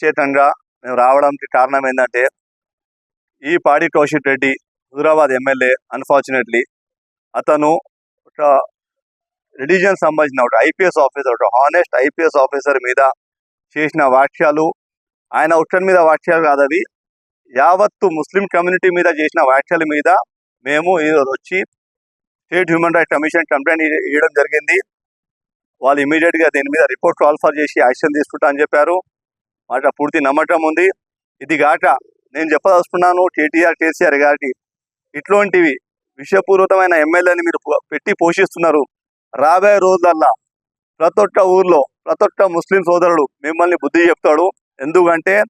ప్రత్యేకంగా మేము రావడానికి కారణం ఏంటంటే ఈ పాడి కౌశిక్ రెడ్డి హుదరాబాద్ ఎమ్మెల్యే అన్ఫార్చునేట్లీ అతను ఒక రిలీజియన్ సంబంధించిన ఒక ఐపీఎస్ ఆఫీసర్ ఒక హానెస్ట్ ఐపీఎస్ ఆఫీసర్ మీద చేసిన వాక్యాలు ఆయన ఒక్కరి మీద వాక్యాలు కాదవి యావత్తు ముస్లిం కమ్యూనిటీ మీద చేసిన వ్యాఖ్యల మీద మేము ఈరోజు వచ్చి state human rights commission complaint ఇవ్వడం జరిగింది. వాళ్ళు ఇమీడియట్గా దీని మీద రిపోర్ట్ కాల్ఫర్ చేసి యాక్షన్ తీసుకుంటా అని చెప్పారు. మాట పూర్తి నమ్మటం ఉంది. ఇది గాట నేను చెప్పదలుచుకున్నాను కేటీఆర్ కేసీఆర్ గారికి. ఇట్లాంటివి విషయపూర్వకమైన ఎమ్మెల్యేని మీరు పో- పెట్టి పోషిస్తున్నారు. రాబోయే రోజులల్లా ప్రతి ఒక్క ఊర్లో ప్రతి ఒక్క ముస్లిం సోదరుడు మిమ్మల్ని బుద్ధి చెప్తాడు. ఎందుకంటే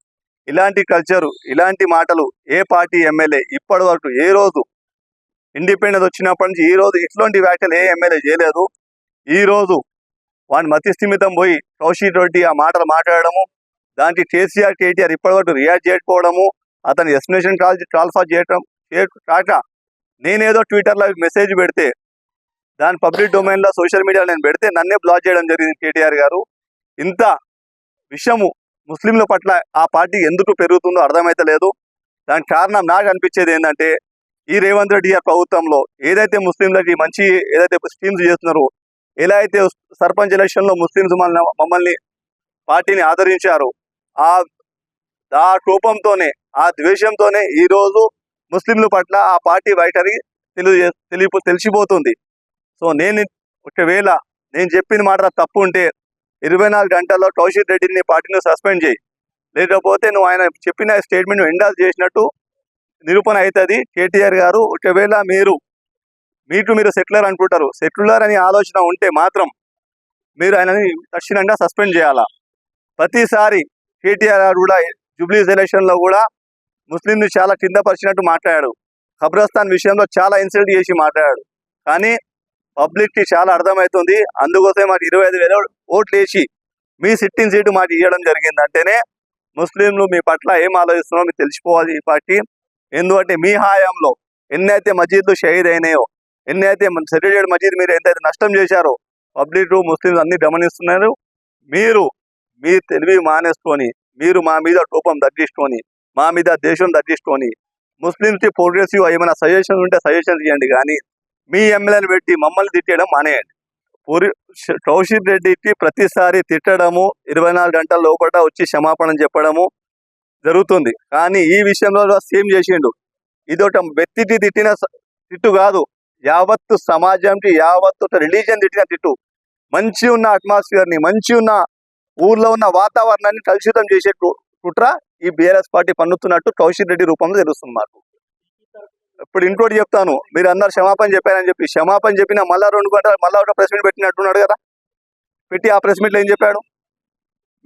ఇలాంటి కల్చరు ఇలాంటి మాటలు ఏ పార్టీ ఎమ్మెల్యే ఇప్పటి వరకు ఏ రోజు ఇండిపెండెన్స్ వచ్చినప్పటి నుంచి ఈ రోజు ఇట్లాంటి వ్యాఖ్యలు ఏ ఎమ్మెల్యే చేయలేదు. ఈ రోజు వాడిని మతి స్థిమితం పోయి కౌశిక్ రెడ్డి ఆ మాటలు మాట్లాడడము దానికి కేసీఆర్ కేటీఆర్ ఇప్పటివరకు రియాక్ట్ చేయకపోవడము అతని ఎస్టిమేషన్ కాల్ ట్రాన్స్ఫర్ చేయటం కాక నేనేదో ట్విట్టర్లో మెసేజ్ పెడితే దాని పబ్లిక్ డొమైన్లో సోషల్ మీడియాలో నేను పెడితే నన్నే బ్లాక్ చేయడం జరిగింది కేటీఆర్ గారు. ఇంత విషయము ముస్లింల పట్ల ఆ పార్టీ ఎందుకు పెరుగుతుందో అర్థమైతలేదు దానికి కారణం నాకు అనిపించేది ఏంటంటే ఈ రేవంత్ రెడ్డి గారి ప్రభుత్వంలో ఏదైతే ముస్లింలకి మంచి ఏదైతే స్కీమ్స్ చేస్తున్నారో ఎలా అయితే సర్పంచ్ ఎలక్షన్లో ముస్లింస్ మమ్మల్ని మమ్మల్ని పార్టీని ఆదరించారు ఆ ఆ కోపంతోనే ఆ ద్వేషంతోనే ఈరోజు ముస్లింల పట్ల ఆ పార్టీ వైఖరి తెలియ తెలియ తెలిసిపోతుంది. సో నేను ఒకవేళ నేను చెప్పిన మాట తప్పు ఉంటే ఇరవై నాలుగు గంటల్లో కౌశిక్ రెడ్డిని పార్టీని సస్పెండ్ చేయి. లేకపోతే నువ్వు ఆయన చెప్పిన స్టేట్మెంట్ ఎండాల్ చేసినట్టు నిరూపణ అవుతుంది కేటీఆర్ గారు ఒకవేళ మీరు మీకు మీరు సెటిలర్ అనుకుంటారు. సెటిలర్ అనే ఆలోచన ఉంటే మాత్రం మీరు ఆయనని తక్షణంగా సస్పెండ్ చేయాలా? ప్రతిసారి కేటీఆర్ గారు కూడా జూబ్లీస్ ఎలక్షన్లో కూడా ముస్లింలు చాలా కిందపరిచినట్టు మాట్లాడాడు. ఖబ్రస్థాన్ విషయంలో చాలా ఇన్సల్ట్ చేసి మాట్లాడాడు. కానీ పబ్లిక్కి చాలా అర్థమవుతుంది అందుకోసమే మాకు ఇరవై ఐదు వేల ఓట్లు వేసి మీ సిట్టింగ్ సీటు మాకు ఇవ్వడం జరిగింది. అంటేనే ముస్లింలు మీ పట్ల ఏం ఆలోచిస్తున్నారో మీకు తెలిసిపోవాలి ఈ పార్టీ. ఎందుకంటే మీ హాయంలో ఎన్నైతే మసీద్లు షహీద్ అయినాయో ఎన్నైతే సెటిల్డ్ మసీద్ మీరు ఎంతైతే నష్టం చేశారో పబ్లిక్ ముస్లింలు అన్ని గమనిస్తున్నారు. మీరు మీ తెలివి మానేసుకొని మీరు మా మీద టూపం తగ్గించుకొని మా మీద దేశం తగ్గించుకొని ముస్లింస్కి ప్రోగ్రెసివ్ ఏమైనా సజెషన్ ఉంటే సజెషన్ ఇవ్వండి కానీ మీ ఎమ్మెల్యేని పెట్టి మమ్మల్ని తిట్టేయడం మానేయండి. పూరి కౌశిక్ రెడ్డికి ప్రతిసారి తిట్టడము ఇరవై నాలుగు గంటల లోపల వచ్చి క్షమాపణ చెప్పడము జరుగుతుంది. కానీ ఈ విషయంలో సేమ్ చేసిండు. ఇదొక వ్యక్తికి తిట్టిన తిట్టు కాదు. యావత్తు సమాజంకి యావత్తు ఒక రిలీజియన్ తిట్టిన తిట్టు. మంచి ఉన్న అట్మాస్ఫియర్ని మంచి ఉన్న ఊర్లో ఉన్న వాతావరణాన్ని కలుషితం చేసే కుట్ర ఈ బీఆర్ఎస్ పార్టీ పన్నుతున్నట్టు కౌశిక్ రెడ్డి రూపంలో తెలుస్తుంది మాకు. ఇప్పుడు ఇంకోటి చెప్తాను. మీరు అందరు క్షమాపణ చెప్పారని చెప్పి క్షమాపణ చెప్పినా మళ్ళా రెండు గంటలు మళ్ళా ఒక ప్రెస్ మీట్ పెట్టినట్టున్నాడు కదా? పెట్టి ఆ ప్రెస్ మీట్లో ఏం చెప్పాడు?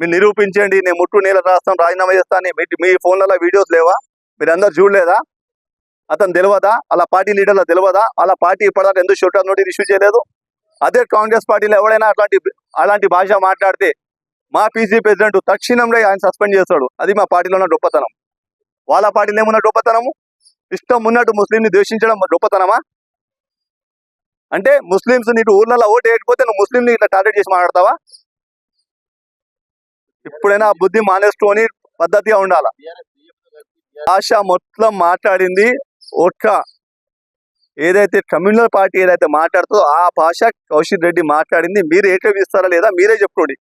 మీరు నిరూపించండి నేను ముట్టు నీళ్ళ రాస్తాను రాజీనామా చేస్తాను మీ మీ ఫోన్లలో వీడియోస్ లేవా? మీరు అందరు చూడలేదా? అతను తెలియదా అలా పార్టీ లీడర్లో తెలియదా అలా పార్టీ ఇప్పటిదాకా ఎందుకు షూటర్ నోటీస్ ఇష్యూ చేయలేదు? అదే కాంగ్రెస్ పార్టీలో ఎవడైనా అట్లాంటి అలాంటి భాష మాట్లాడితే మా పీసీ ప్రెసిడెంట్ తక్షణంలో ఆయన సస్పెండ్ చేస్తాడు. అది మా పార్టీలో ఉన్న గొప్పతనం. వాళ్ళ పార్టీలో ఏమున్న గొప్పతనము? ఇష్టం ఉన్నట్టు ముస్లింని ద్వేషించడం గొప్పతనమా? అంటే ముస్లింస్ నీకు ఊర్లలో ఓటు వేయకపోతే నువ్వు ముస్లింని ఇట్లా టార్గెట్ చేసి మాట్లాడతావా? ఇప్పుడైనా ఆ బుద్ధి మానేసుకొని పద్ధతిగా ఉండాల? భాష మొత్తం మాట్లాడింది ఒక్క ఏదైతే కమ్యూనల్ పార్టీ ఏదైతే మాట్లాడుతుందో ఆ భాష కౌశిక్ రెడ్డి మాట్లాడింది. మీరు ఏకీవిస్తారా లేదా మీరే చెప్పుకోండి.